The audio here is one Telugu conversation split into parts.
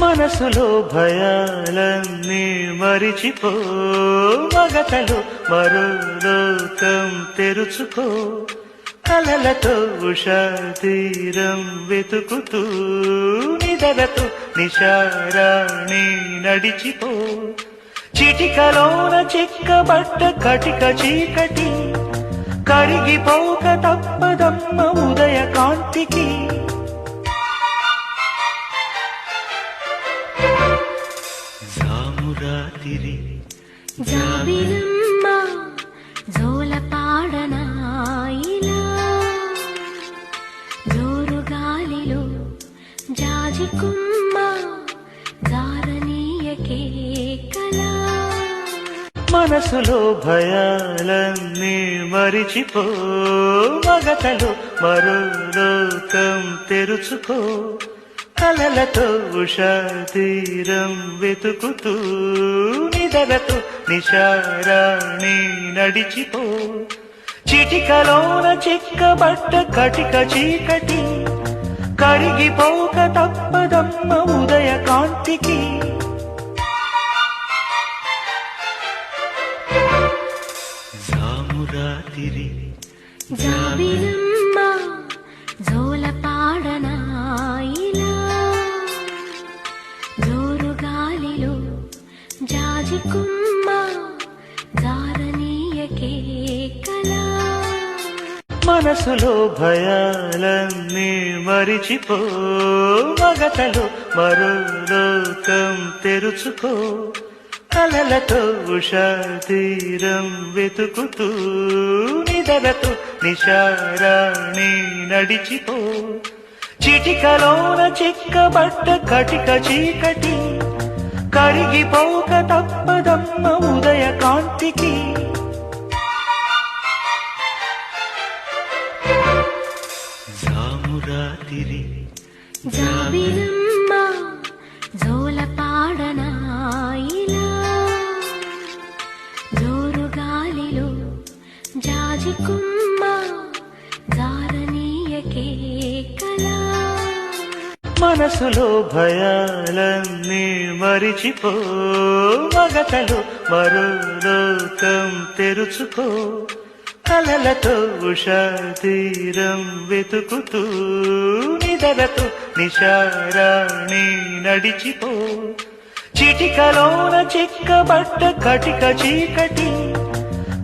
మనసులో భయాలన్నీ మరిచిపో మగతలు మరో లోకం తెరుచుకో. కలలతో ఉషాతీరం వెతుకుతూ నిదరతో నిషారాణి నడిచిపో. చిటికలోన చిక్కబట్ట కటిక చీకటి కరిగిపోక తప్పదమ్మ ఉదయ కాంతికి. జోరు గాలిలో జారనీయకే కలా మనసులో భయాలన్నీ మరిచిపో మగతలు మరో లోకం తెరుచుకో. కలలతో ఉషాతీరం వెతుకుతూ నిదరతో నిషారాణి నడిచిపో. చిటికలోన చిక్కబట్ట కటిక చీకటి కరిగిపోక తప్పదమ్మ ఉదయ కాంతికి. జామురాతిరి జాబిలమ్మ మనసులో భయాలన్నీ మరిచిపో మగతలు మరో లోకం తెరుచుకో. కలలతో ఉషా తీరం వెతుకుతూ నిదరతో నిషారాణి నడిచిపో. చిటికలోన చిక్కబట్ట కటిక చీకటి కరిగిపోక తప్పదమ్మ ఉదయ కాంతికి. జామురాతిరి. జాబిలమ్మ జోలపాడనా ఇలా జోరు గాలిలో జాజికుమ్మ మనసులో భయాలన్నీ మరిచిపో మగతలు మరో లోకం తెరుచుకో. కలలతో ఉషాతీరం వెతుకుతూ నిదరతో నిషారాణి నడిచిపో. చిటికలోన చిక్కబట్ట కటిక చీకటి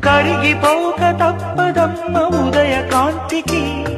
కరిగిపోక తప్పదమ్మ ఉదయ కాంతికి.